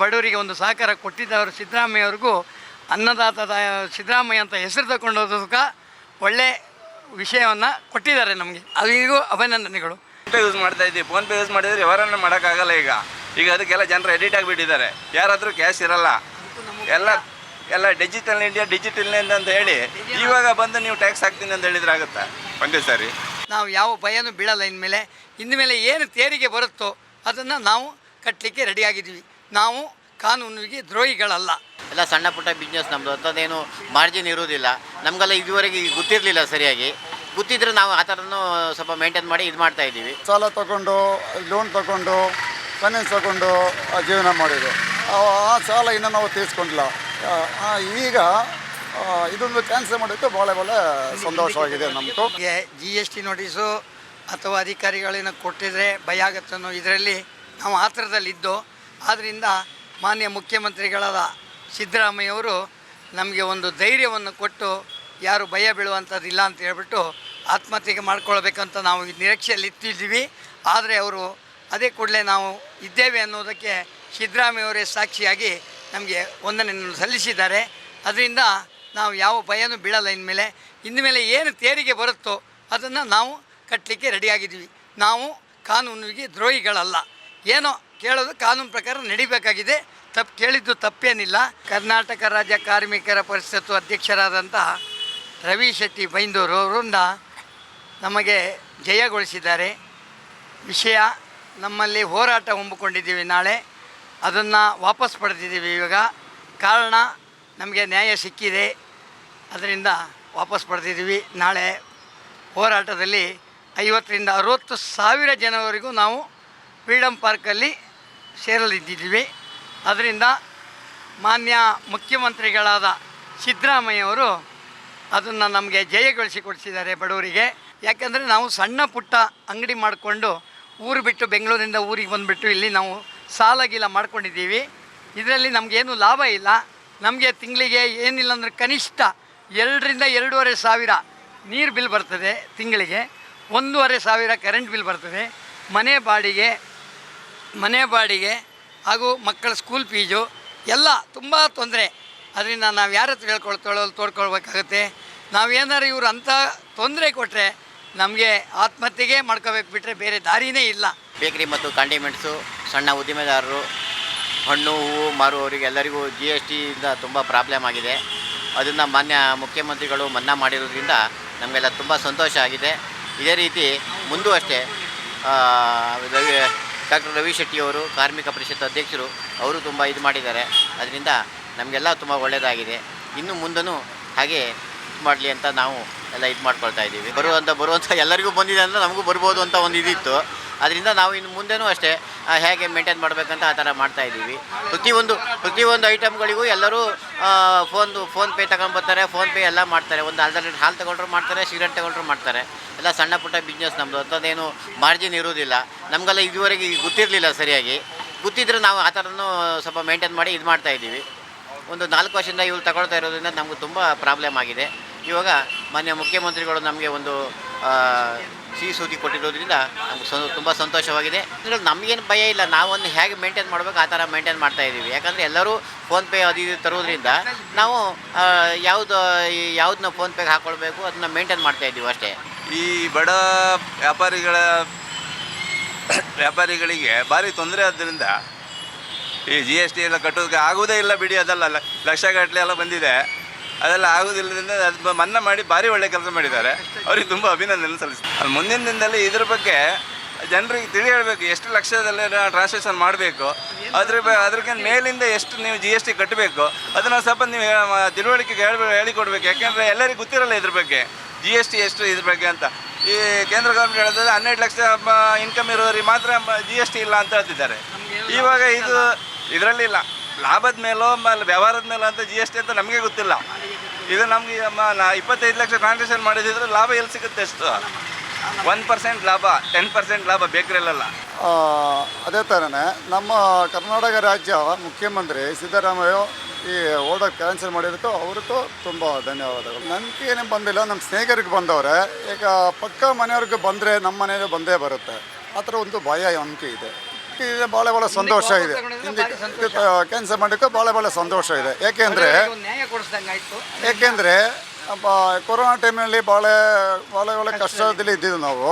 ಬಡವರಿಗೆ ಒಂದು ಸಹಕಾರ ಕೊಟ್ಟಿದ್ದವರು ಸಿದ್ದರಾಮಯ್ಯವ್ರಿಗೂ ಅನ್ನದಾತ ಸಿದ್ದರಾಮಯ್ಯ ಅಂತ ಹೆಸರು ತಗೊಂಡೋದಕ್ಕೆ ಒಳ್ಳೆ ವಿಷಯವನ್ನು ಕೊಟ್ಟಿದ್ದಾರೆ ನಮಗೆ. ಅವರಿಗೂ ಅಭಿನಂದನೆಗಳು. ಫೋನ್ ಪೇ ಯೂಸ್ ಮಾಡ್ತಾ ಇದ್ದೀವಿ. ಫೋನ್ ಪೇ ಯೂಸ್ ಮಾಡಿದರೆ ವ್ಯವಹಾರನ ಮಾಡೋಕ್ಕಾಗಲ್ಲ ಈಗ. ಈಗ ಅದಕ್ಕೆಲ್ಲ ಜನರು ಎಡಿಟ್ ಆಗಿಬಿಟ್ಟಿದ್ದಾರೆ. ಯಾರಾದರೂ ಕ್ಯಾಶ್ ಇರಲ್ಲ. ಎಲ್ಲ ಎಲ್ಲ ಡಿಜಿಟಲ್ ಇಂಡಿಯಾ ಡಿಜಿಟಲ್ ಇಂಡಿಯಾ ಅಂತ ಹೇಳಿ ಇವಾಗ ಬಂದು ನೀವು ಟ್ಯಾಕ್ಸ್ ಹಾಕ್ತೀನಿ ಅಂತ ಹೇಳಿದ್ರೆ ಆಗುತ್ತಾ? ಒಂದೇ ಸಾರಿ. ನಾವು ಯಾವ ಭಯನೂ ಬೀಳಲ್ಲ ಇನ್ಮೇಲೆ. ಇನ್ಮೇಲೆ ಏನು ತೆರಿಗೆ ಬರುತ್ತೋ ಅದನ್ನು ನಾವು ಕಟ್ಟಲಿಕ್ಕೆ ರೆಡಿಯಾಗಿದ್ದೀವಿ ನಾವು ಕಾನೂನಿಗೆ ದ್ರೋಹಿಗಳಲ್ಲ. ಎಲ್ಲ ಸಣ್ಣ ಪುಟ್ಟ ಬಿಸ್ನೆಸ್ ನಮ್ಮದು ಅಂಥದ್ದೇನು ಮಾರ್ಜಿನ್ ಇರುವುದಿಲ್ಲ. ನಮಗೆಲ್ಲ ಇದುವರೆಗೆ ಗೊತ್ತಿರಲಿಲ್ಲ ಸರಿಯಾಗಿ. ಗೊತ್ತಿದ್ರೆ ನಾವು ಆ ಥರನೂ ಸ್ವಲ್ಪ ಮೇಂಟೈನ್ ಮಾಡಿ ಇದು ಮಾಡ್ತಾ ಇದ್ದೀವಿ. ಸಾಲ ತಗೊಂಡು ಲೋನ್ ತಗೊಂಡು ಫೈನಾನ್ಸ್ ತಗೊಂಡು ಜೀವನ ಮಾಡಿದ್ರು ಆ ಆ ಸಾಲ ಇನ್ನೂ ನಾವು ತೀರಿಸ್ಕೊಂಡಿಲ್ಲ. ಆ, ಆ, ಈಗ ಇದೊಂದು ಕ್ಯಾನ್ಸಲ್ ಮಾಡೋಕ್ಕೆ ಭಾಳ ಭಾಳ ಸಂತೋಷವಾಗಿದೆ ನಮ್ಮದು ಜಿ ಎಸ್ ಟಿ ನೋಟಿಸು ಅಥವಾ ಅಧಿಕಾರಿಗಳನ್ನ ಕೊಟ್ಟಿದ್ರೆ ಭಯ ಆಗತ್ತೋ ಇದರಲ್ಲಿ ನಾವು ಆತರದಲ್ಲಿದ್ದು ಆದ್ದರಿಂದ ಮಾನ್ಯ ಮುಖ್ಯಮಂತ್ರಿಗಳಾದ ಸಿದ್ದರಾಮಯ್ಯವರು ನಮಗೆ ಒಂದು ಧೈರ್ಯವನ್ನು ಕೊಟ್ಟು ಯಾರು ಭಯ ಬೀಳುವಂಥದ್ದಿಲ್ಲ ಅಂತ ಹೇಳ್ಬಿಟ್ಟು ಆತ್ಮಹತ್ಯೆಗೆ ಮಾಡ್ಕೊಳ್ಬೇಕಂತ ನಾವು ನಿರೀಕ್ಷೆಯಲ್ಲಿ ಇತ್ತಿದ್ದೀವಿ ಆದರೆ ಅವರು ಅದೇ ಕೂಡಲೇ ನಾವು ಇದ್ದೇವೆ ಅನ್ನೋದಕ್ಕೆ ಸಿದ್ದರಾಮಯ್ಯವರೇ ಸಾಕ್ಷಿಯಾಗಿ ನಮಗೆ ವಂದನೆಯನ್ನು ಸಲ್ಲಿಸಿದ್ದಾರೆ. ಅದರಿಂದ ನಾವು ಯಾವ ಭಯನೂ ಬೀಳಲ್ಲ ಇನ್ಮೇಲೆ. ಇನ್ಮೇಲೆ ಏನು ತೇರಿಗೆ ಬರುತ್ತೋ ಅದನ್ನು ನಾವು ಕಟ್ಟಲಿಕ್ಕೆ ರೆಡಿಯಾಗಿದ್ದೀವಿ. ನಾವು ಕಾನೂನಿಗೆ ದ್ರೋಹಿಗಳಲ್ಲ. ಏನೋ ಕೇಳೋದು ಕಾನೂನು ಪ್ರಕಾರ ನಡಿಬೇಕಾಗಿದೆ. ತಪ್ಪು ಕೇಳಿದ್ದು ತಪ್ಪೇನಿಲ್ಲ. ಕರ್ನಾಟಕ ರಾಜ್ಯ ಕಾರ್ಮಿಕರ ಪರಿಷತ್ತು ಅಧ್ಯಕ್ಷರಾದಂತಹ ರವಿ ಶೆಟ್ಟಿ ಬೈಂದೂರು ಅವರಿಂದ ನಮಗೆ ಜಯಗೊಳಿಸಿದ್ದಾರೆ. ವಿಷಯ ನಮ್ಮಲ್ಲಿ ಹೋರಾಟ ಹೊಂಬಿಕೊಂಡಿದ್ದೀವಿ ನಾಳೆ. ಅದನ್ನು ವಾಪಸ್ ಪಡೆದಿದ್ದೀವಿ ಇವಾಗ. ಕಾರಣ ನಮಗೆ ನ್ಯಾಯ ಸಿಕ್ಕಿದೆ. ಅದರಿಂದ ವಾಪಸ್ ಪಡೆದಿದ್ದೀವಿ. ನಾಳೆ ಹೋರಾಟದಲ್ಲಿ ಐವತ್ತರಿಂದ ಅರುವತ್ತು ಸಾವಿರ ಜನವರೆಗೂ ನಾವು ಫ್ರೀಡಮ್ ಪಾರ್ಕಲ್ಲಿ ಸೇರಲಿದ್ದಿದ್ದೀವಿ ಅದರಿಂದ ಮಾನ್ಯ ಮುಖ್ಯಮಂತ್ರಿಗಳಾದ ಸಿದ್ದರಾಮಯ್ಯವರು ಅದನ್ನು ನಮಗೆ ಜಯಗೊಳಿಸಿ ಕೊಡಿಸಿದ್ದಾರೆ ಬಡವರಿಗೆ. ಯಾಕಂದರೆ ನಾವು ಸಣ್ಣ ಪುಟ್ಟ ಅಂಗಡಿ ಮಾಡಿಕೊಂಡು ಊರು ಬಿಟ್ಟು ಬೆಂಗಳೂರಿಂದ ಊರಿಗೆ ಬಂದುಬಿಟ್ಟು ಇಲ್ಲಿ ನಾವು ಸಾಲ ಗೀಲ ಮಾಡ್ಕೊಂಡಿದ್ದೀವಿ. ಇದರಲ್ಲಿ ನಮಗೇನು ಲಾಭ ಇಲ್ಲ. ನಮಗೆ ತಿಂಗಳಿಗೆ ಏನಿಲ್ಲ ಅಂದರೆ ಕನಿಷ್ಠ ಎರಡರಿಂದ ಎರಡೂವರೆ ಸಾವಿರ ನೀರು ಬಿಲ್ ಬರ್ತದೆ ತಿಂಗಳಿಗೆ. ಒಂದೂವರೆ ಸಾವಿರ ಕರೆಂಟ್ ಬಿಲ್ ಬರ್ತದೆ. ಮನೆ ಬಾಡಿಗೆ ಮನೆ ಬಾಡಿಗೆ ಹಾಗೂ ಮಕ್ಕಳ ಸ್ಕೂಲ್ ಫೀಸು ಎಲ್ಲ ತುಂಬ ತೊಂದರೆ. ಅದರಿಂದ ನಾವು ಯಾರ ಹತ್ರ ಹೇಳ್ಕೊಳ್ತೇಳೋ ತೋಡ್ಕೊಳ್ಬೇಕಾಗತ್ತೆ. ನಾವೇನಾದ್ರು ಇವರು ಅಂಥ ತೊಂದರೆ ಕೊಟ್ಟರೆ ನಮಗೆ ಆತ್ಮಹತ್ಯೆಗೆ ಮಾಡ್ಕೋಬೇಕು ಬಿಟ್ಟರೆ ಬೇರೆ ದಾರಿನೇ ಇಲ್ಲ. ಬೇಕರಿ ಮತ್ತು ಕಾಂಡಿಮೆಂಟ್ಸು ಸಣ್ಣ ಉದ್ದಿಮೆದಾರರು ಹಣ್ಣು, ಹೂವು ಮಾರುವವರಿಗೆ ಎಲ್ಲರಿಗೂ ಜಿ ಎಸ್ ಟಿಯಿಂದ ತುಂಬ ಪ್ರಾಬ್ಲಮ್ ಆಗಿದೆ. ಅದನ್ನು ಮಾನ್ಯ ಮುಖ್ಯಮಂತ್ರಿಗಳು ಮನ್ನಾ ಮಾಡಿರೋದ್ರಿಂದ ನಮಗೆಲ್ಲ ತುಂಬ ಸಂತೋಷ ಆಗಿದೆ. ಇದೇ ರೀತಿ ಮುಂದೂ ಅಷ್ಟೇ ಡಾಕ್ಟರ್ ರವಿ ಶೆಟ್ಟಿಯವರು ಕಾರ್ಮಿಕ ಪರಿಷತ್ ಅಧ್ಯಕ್ಷರು, ಅವರು ತುಂಬ ಇದು ಮಾಡಿದ್ದಾರೆ. ಅದರಿಂದ ನಮಗೆಲ್ಲ ತುಂಬ ಒಳ್ಳೆಯದಾಗಿದೆ ಇನ್ನು ಮುಂದೂ ಹಾಗೆ ಇದು ಮಾಡಲಿ ಅಂತ ನಾವು ಎಲ್ಲ ಇದು ಮಾಡ್ಕೊಳ್ತಾ ಇದ್ದೀವಿ. ಬರುವಂಥ ಬರುವಂಥ ಎಲ್ಲರಿಗೂ ಬಂದಿದೆ ಅಂದರೆ ನಮಗೂ ಬರ್ಬೋದು ಅಂತ ಒಂದು ಇದಿತ್ತು. ಅದರಿಂದ ನಾವು ಇನ್ನು ಮುಂದೆನೂ ಅಷ್ಟೇ ಹೇಗೆ ಮೇಂಟೈನ್ ಮಾಡಬೇಕಂತ ಆ ಥರ ಮಾಡ್ತಾ ಇದ್ದೀವಿ. ಪ್ರತಿಯೊಂದು ಪ್ರತಿಯೊಂದು ಐಟಮ್ಗಳಿಗೂ ಎಲ್ಲರೂ phone PhonePe PhonePe PhonePe ಎಲ್ಲ ಮಾಡ್ತಾರೆ. ಒಂದು ಅರ್ಧ ಲೀಟ್ರ್ ಹಾಲು ತಗೊಂಡ್ರು ಮಾಡ್ತಾರೆ ಸಿಗರೆಟ್ ತಗೊಂಡ್ರು ಮಾಡ್ತಾರೆ. ಎಲ್ಲ ಸಣ್ಣ ಪುಟ್ಟ ಬಿಸ್ನೆಸ್ ನಮ್ಮದು ಅಂಥದ್ದೇನು ಮಾರ್ಜಿನ್ ಇರುವುದಿಲ್ಲ. ನಮಗೆಲ್ಲ ಇದುವರೆಗೆ ಗೊತ್ತಿರಲಿಲ್ಲ ಸರಿಯಾಗಿ. ಗೊತ್ತಿದ್ರೆ ನಾವು ಆ ಥರನೂ ಸ್ವಲ್ಪ ಮೇಂಟೈನ್ ಮಾಡಿ ಇದು ಮಾಡ್ತಾ ಇದ್ದೀವಿ. ಒಂದು ನಾಲ್ಕು ವರ್ಷದಿಂದ ಇವ್ರು ತಗೊಳ್ತಾ ಇರೋದ್ರಿಂದ ನಮಗೂ ತುಂಬ ಪ್ರಾಬ್ಲಮ್ ಆಗಿದೆ. ಇವಾಗ ಮಾನ್ಯ ಮುಖ್ಯಮಂತ್ರಿಗಳು ನಮಗೆ ಒಂದು ಸಿಹಿ ಸುದ್ದಿ ಕೊಟ್ಟಿರೋದ್ರಿಂದ ನಮ್ಗೆ ಸಂ ತುಂಬ ಸಂತೋಷವಾಗಿದೆ. ಇದ್ರಲ್ಲಿ ನಮಗೇನು ಭಯ ಇಲ್ಲ. ನಾವೊಂದು ಹೇಗೆ ಮೇಂಟೈನ್ ಮಾಡಬೇಕು, ಆ ಥರ ಮೇಂಟೈನ್ ಮಾಡ್ತಾ ಇದ್ದೀವಿ. ಯಾಕಂದರೆ ಎಲ್ಲರೂ ಫೋನ್ಪೇ ಅದು ಇದು ತರೋದ್ರಿಂದ ನಾವು ಯಾವುದು ಯಾವುದನ್ನ ಫೋನ್ಪೇಗೆ ಹಾಕ್ಕೊಳ್ಬೇಕು ಅದನ್ನ ಮೇಂಟೈನ್ ಮಾಡ್ತಾ ಇದ್ದೀವಿ ಅಷ್ಟೇ. ಈ ಬಡ ವ್ಯಾಪಾರಿಗಳ, ವ್ಯಾಪಾರಿಗಳಿಗೆ ಭಾರಿ ತೊಂದರೆ ಆದ್ದರಿಂದ ಈ ಜಿ ಎಸ್ ಟಿ ಎಲ್ಲ ಕಟ್ಟೋದಕ್ಕೆ ಆಗುವುದೇ ಇಲ್ಲ ಬಿಡಿ. ಅದೆಲ್ಲ ಲಕ್ಷಗಟ್ಟಲೆ ಎಲ್ಲ ಬಂದಿದೆ. ಅದೆಲ್ಲ ಆಗುವುದಿಲ್ಲದಿಂದ ಅದು ಮನ್ನಾ ಮಾಡಿ ಭಾರಿ ಒಳ್ಳೆ ಕೆಲಸ ಮಾಡಿದ್ದಾರೆ. ಅವ್ರಿಗೆ ತುಂಬ ಅಭಿನಂದನೆ ಸಲ್ಲಿಸ್ತಾರೆ ಅದು ಮುಂದಿನ ದಿನದಲ್ಲಿ ಇದ್ರ ಬಗ್ಗೆ ಜನರಿಗೆ ತಿಳಿ ಹೇಳಬೇಕು ಎಷ್ಟು ಲಕ್ಷದಲ್ಲಿ ಟ್ರಾನ್ಸಾಕ್ಷನ್ ಮಾಡಬೇಕು ಅದ್ರ ಬ ಅದ್ರಕ್ಕೆ ಮೇಲಿಂದ ಎಷ್ಟು ನೀವು ಜಿ ಎಸ್ ಟಿ ಕಟ್ಟಬೇಕು ಅದನ್ನು ಸ್ವಲ್ಪ ನೀವು ತಿಳುವಳಿಕೆಗೆ ಹೇಳಿ ಹೇಳಿಕೊಡ್ಬೇಕು. ಯಾಕೆಂದರೆ ಎಲ್ಲರಿಗೂ ಗೊತ್ತಿರಲ್ಲ ಇದ್ರ ಬಗ್ಗೆ ಜಿ ಎಸ್ ಟಿ ಎಷ್ಟು ಇದ್ರ ಬಗ್ಗೆ ಅಂತ. ಈ ಕೇಂದ್ರ ಗೌರ್ಮೆಂಟ್ ಹೇಳಿದ್ರೆ ಹನ್ನೆರಡು ಲಕ್ಷ ಇನ್ಕಮ್ ಇರೋರಿಗೆ ಮಾತ್ರ ಜಿ ಎಸ್ ಟಿ ಇಲ್ಲ ಅಂತ ಹೇಳ್ತಿದ್ದಾರೆ. ಇವಾಗ ಇದು ಇದರಲ್ಲಿ ಇಲ್ಲ. ಲಾಭದ ಮೇಲೋ, ಆಮೇಲೆ ವ್ಯವಹಾರದ ಮೇಲೋ ಅಂತ ಜಿ ಎಸ್ ಟಿ ಅಂತ ನಮಗೆ ಗೊತ್ತಿಲ್ಲ. ಇದು ನಮಗೆ ಇಪ್ಪತ್ತೈದು ಲಕ್ಷ ಟ್ರಾನ್ಸಾಕ್ಷನ್ ಮಾಡಿದ್ರೆ ಲಾಭ ಎಲ್ಲಿ ಸಿಗುತ್ತೆ ಎಷ್ಟು ಒನ್ ಪರ್ಸೆಂಟ್ ಲಾಭ ಟೆನ್ ಪರ್ಸೆಂಟ್ ಲಾಭ ಬೇಕ್ರಲ್ಲ ಅದೇ ಥರನೇ ನಮ್ಮ ಕರ್ನಾಟಕ ರಾಜ್ಯ ಮುಖ್ಯಮಂತ್ರಿ ಸಿದ್ದರಾಮಯ್ಯ ಈ ಓಡೋಕೆ ಕ್ಯಾನ್ಸಲ್ ಮಾಡಿದ್ದಕ್ಕೂ ಅವ್ರಿಗೂ ತುಂಬ ಧನ್ಯವಾದಗಳು. ನನಗೆ ಏನೇ ಬಂದಿಲ್ಲ ನಮ್ಮ ಸ್ನೇಹಿತರಿಗೆ ಬಂದವ್ರೆ. ಈಗ ಪಕ್ಕ ಮನೆಯವ್ರಿಗೆ ಬಂದರೆ ನಮ್ಮ ಮನೆಯಲ್ಲೂ ಬಂದೇ ಬರುತ್ತೆ. ಆ ಥರ ಒಂದು ಭಯ ನಂಬಿಕೆ ಇದೆ? ಇದಕ್ಕೆ ಭಾಳ ಭಾಳ ಸಂತೋಷ ಇದೆ. ಕ್ಯಾನ್ಸಲ್ ಮಾಡೋಕ್ಕೆ ಭಾಳ ಭಾಳ ಸಂತೋಷ ಇದೆ. ಆಯಿತು. ಏಕೆಂದರೆ ಕೊರೋನಾ ಟೈಮ್ನಲ್ಲಿ ಭಾಳ ಭಾಳ ಭಾಳ ಕಷ್ಟದಲ್ಲಿ ಇದ್ದಿದ್ದು ನಾವು.